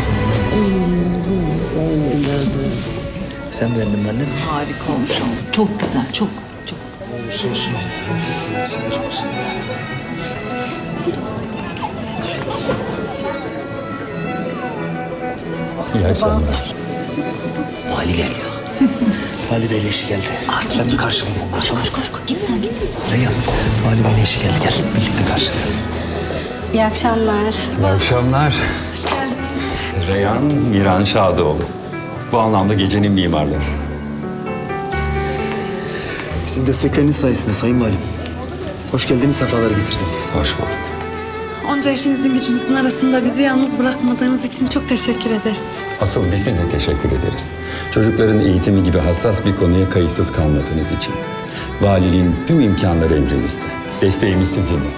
sen anneannem? Sen beğendin mi annem? Harika olmuş ama. Çok güzel, çok. Çok. Olursa olsun. Seni çok seviyorum. İyi akşamlar. Vali geliyor. Vali Bey'le işi geldi. ben bir karşılayayım onları. Koş koş koş. Git sen git. Reyhan, Vali Bey'le işi geldi. Gel birlikte karşılayalım. İyi akşamlar. İyi akşamlar. Hoş geldiniz. Reyhan Miran Şadoğlu. Bu anlamda gecenin mimarları. Sizin destekleriniz sayesinde Sayın Valim. Hoş geldiniz, sefalar getirdiniz. Hoş bulduk. Onca işinizin gücünüzün arasında bizi yalnız bırakmadığınız için çok teşekkür ederiz. Asıl biz size teşekkür ederiz. Çocukların eğitimi gibi hassas bir konuya kayıtsız kalmadığınız için. Valiliğin tüm imkanları emrinizde. Desteğimiz sizinle.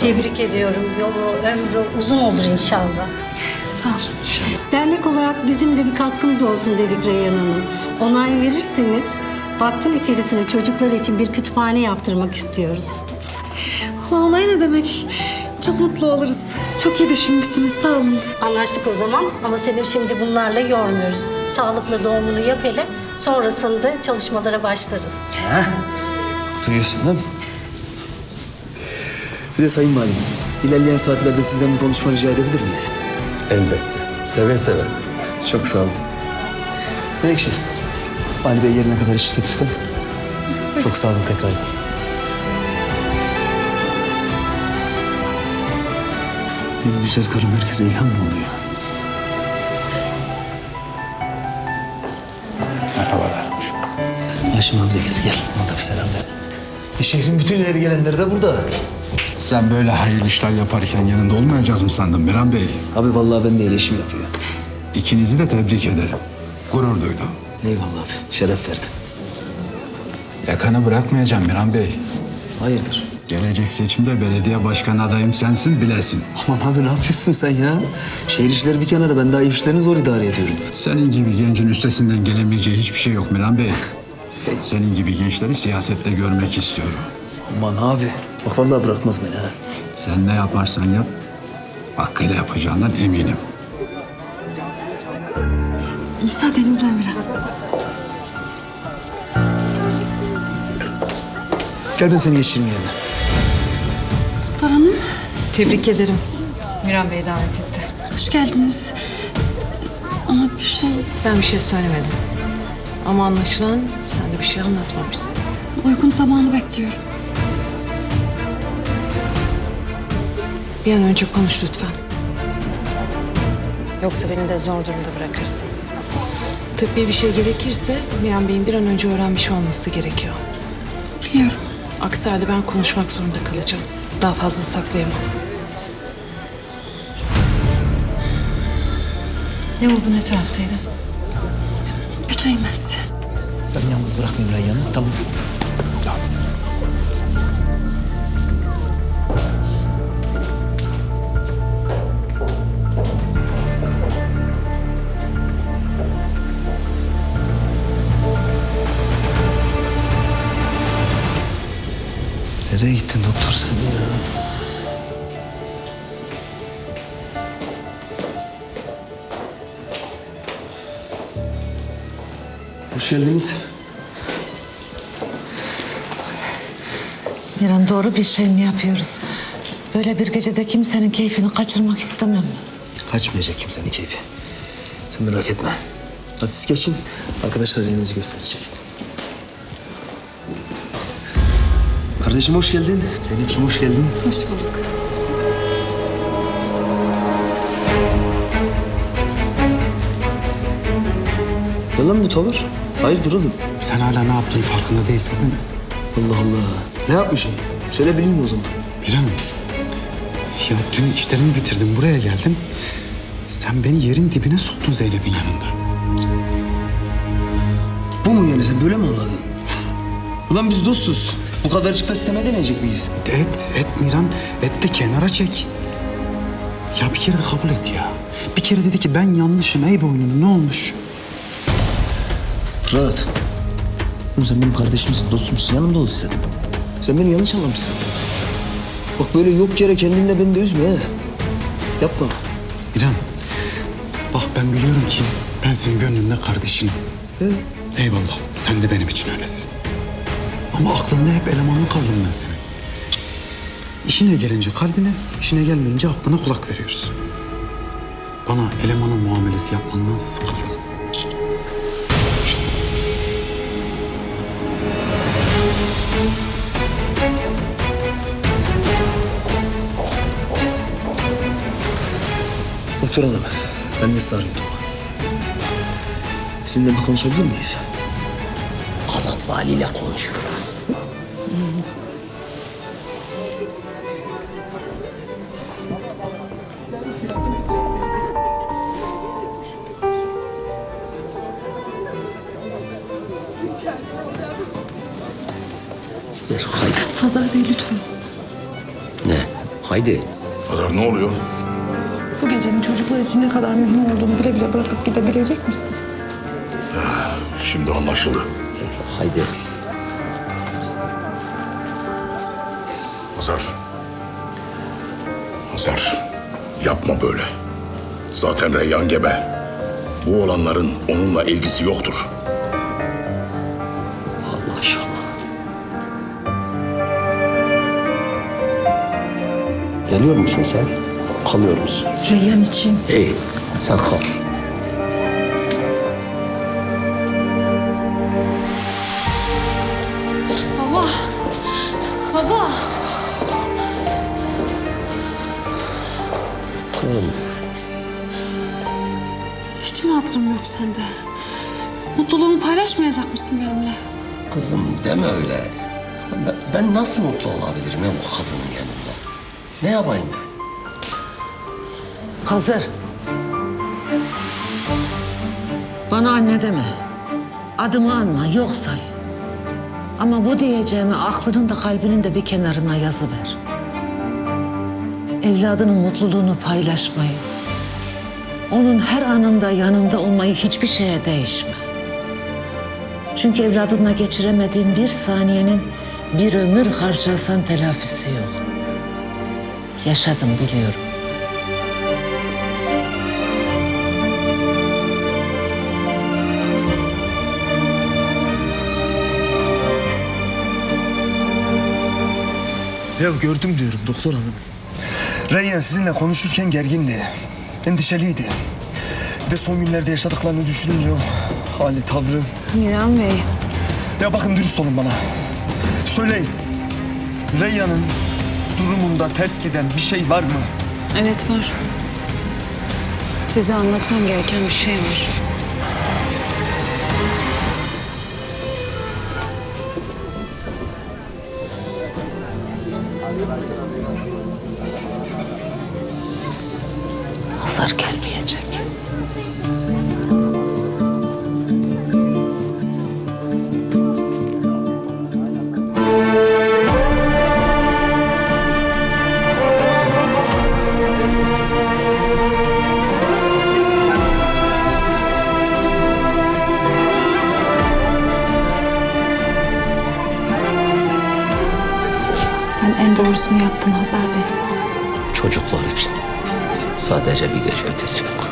Tebrik ediyorum. Yolu, ömrü uzun olur inşallah. Sağ olun. Dernek olarak bizim de bir katkımız olsun dedik Reyhan Hanım. Onay verirseniz vakfın içerisine çocuklar için bir kütüphane yaptırmak istiyoruz. Allah onay ne demek? Çok mutlu oluruz. Çok iyi düşünmüşsünüz. Sağ olun. Anlaştık o zaman ama seni şimdi bunlarla yormuyoruz. Sağlıklı doğumunu yap hele. Sonrasında çalışmalara başlarız. Ha? Duyuyorsun değil mi? Bir de Sayın Valim, ilerleyen saatlerde sizden bir konuşma rica edebilir miyiz? Elbette. Seve seve. Çok sağ olun. Menekşe, Vali Bey yerine kadar eşlik lütfen. Çok sağ olun tekrardan. Benim güzel karım herkese ilham mı oluyor? Merhabalar. Haşim abi de geldi gel. Ona da bir selam ver. E, şehrin bütün ileri gelenleri de burada. Sen böyle hayırlı işler yaparken yanında olmayacağız mı sandın Miran Bey? Abi vallahi ben de iyileşim yapıyor. İkinizi de tebrik ederim. Gurur duydum. Eyvallah abi. Şeref verdin. Yakanı bırakmayacağım Miran Bey. Hayırdır? Gelecek seçimde belediye başkan adayım sensin bilesin. Aman abi ne yapıyorsun sen ya? Şehir işleri bir kenara ben daha ev işlerini zor idare ediyorum. Senin gibi gencin üstesinden gelemeyeceği hiçbir şey yok Miran Bey. Senin gibi gençleri siyasette görmek istiyorum. Aman abi. Bak vallahi bırakmaz beni ha. Sen ne yaparsan yap, hakkıyla yapacağından eminim. Müsaadenizle Miran. Gel ben seni geçireyim yerine. Doktor Hanım, Tebrik ederim. Miran Bey davet etti. hoş geldiniz. Ama bir şey... Ben bir şey söylemedim. Ama anlaşılan sen de bir şey anlatmamışsın. Uygun zamanı bekliyorum. Bir an önce konuş lütfen. Yoksa beni de zor durumda bırakırsın. Tıbbi bir şey gerekirse Miran Bey'in bir an önce öğrenmiş olması gerekiyor. Biliyorum. Aksi halde ben konuşmak zorunda kalacağım. Daha fazla saklayamam. Ne oldu ne taraftaydı? Götüreyim ben sizi. Ben yalnız bırakmayayım Reyhan'ı. Tamam. Nereye gittin doktor sen ya? Hoş geldiniz. Miran doğru bir şey mi yapıyoruz? Böyle bir gecede kimsenin keyfini kaçırmak istemem. Kaçmayacak kimsenin keyfi. Sen merak etme. Hadi siz geçin. Arkadaşlar elinizi gösterecek. Kardeşim hoş geldin. Zeynep'ciğim hoş geldin. Hoş bulduk. Ne lan bu tavır? Hayırdır oğlum? Sen hala ne yaptığını farkında değilsin değil mi? Allah Allah. Ne yapmışım? Söyle bileyim o zaman. Miran, ya dün işlerimi bitirdim, buraya geldim. Sen beni yerin dibine soktun Zeynep'in yanında. Bu mu yani sen böyle mi anladın? Ulan biz dostuz. Bu kadarcık da sistem edemeyecek miyiz? Et, et Miran, et de kenara çek. Ya bir kere de kabul et ya. Bir kere dedi ki ben yanlışım, ey boynum ne olmuş? Fırat. Oğlum sen benim kardeşimsin, dostumsun. Yanımda ol istedim. Sen beni yanlış anlamışsın. Bak böyle yok yere kendini de beni de üzme he. Yapma. Miran, Ben biliyorum ki ben senin gönlünde kardeşinim. Eyvallah. Sen de benim için öylesin. Ama aklımda hep elemanın kaldım ben senin. İşine gelince kalbine, işine gelmeyince aklına kulak veriyorsun. Bana elemanın muamelesi yapmandan sıkıldım. Doktor hanım, ben de sizi arıyordum. Sizinle bir konuşabilir miyiz? Azat valiyle konuşuyor. Zer, haydi. Hazar Bey lütfen. Ne? Haydi. Hazar ne oluyor? Bu gecenin çocuklar için ne kadar mühim olduğunu bile bile bırakıp gidebilecek misin? Şimdi anlaşıldı. Haydi. Hazar. Hazar. Yapma böyle. Zaten Reyyan gebe. Bu olanların onunla ilgisi yoktur. Allah aşkına. Geliyor musun sen? Kalıyor musun? Reyyan için. İyi. Sen kal. Baba. Baba. Hatırım yok sende? Mutluluğumu paylaşmayacak mısın benimle? Kızım deme öyle. Ben, ben nasıl mutlu olabilirim ya bu kadının yanında? Ne yapayım ben? Hazır. Bana anne deme. Adımı anma, yok say. Ama bu diyeceğimi aklının da kalbinin de bir kenarına yazıver. Evladının mutluluğunu paylaşmayı, onun her anında yanında olmayı hiçbir şeye değişme. Çünkü evladınla geçiremediğin bir saniyenin bir ömür harcasan telafisi yok. Yaşadım biliyorum. Ya gördüm diyorum doktor hanım. Reyyan sizinle konuşurken gergindi. Endişeliydi. Bir de son günlerde yaşadıklarını düşününce o hali tavrı. Miran Bey. Ya bakın dürüst olun bana. Söyleyin. Reyyan'ın durumunda ters giden bir şey var mı? Evet var. Size anlatmam gereken bir şey var. Hazar gelmeyecek. Sen en doğrusunu yaptın Hazar Bey. Çocuklar için. Sadece bir gece ötesi yok.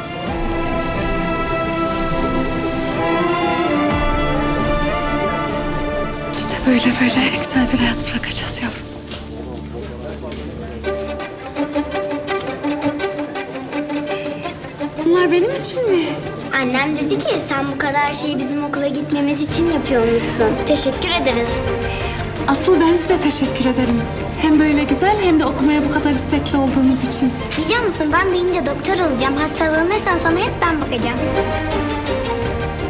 İşte böyle böyle güzel bir hayat bırakacağız yavrum. Bunlar benim için mi? Annem dedi ki sen bu kadar şeyi bizim okula gitmemiz için yapıyormuşsun. Teşekkür ederiz. Asıl ben size teşekkür ederim. Hem böyle güzel hem de okumaya bu kadar istekli olduğunuz için. Biliyor musun ben büyüyünce doktor olacağım. Hastalanırsan sana hep ben bakacağım.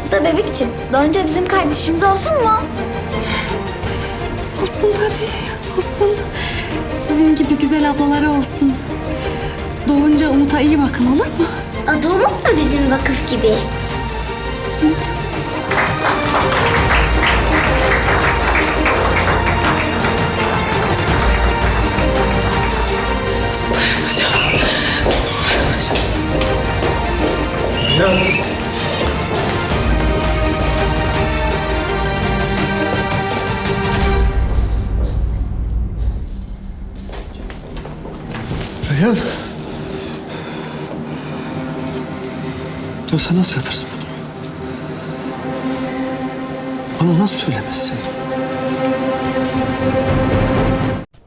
Bu da bebek için. Doğunca bizim kardeşimiz olsun mu? Olsun tabii, olsun. Sizin gibi güzel ablaları olsun. Doğunca Umut'a iyi bakın olur mu? Adı Umut mu bizim vakıf gibi? Umut. Nasıl dayanacağım? Reyhan. Ya sen nasıl yaparsın bunu? Bana nasıl söylemezsin?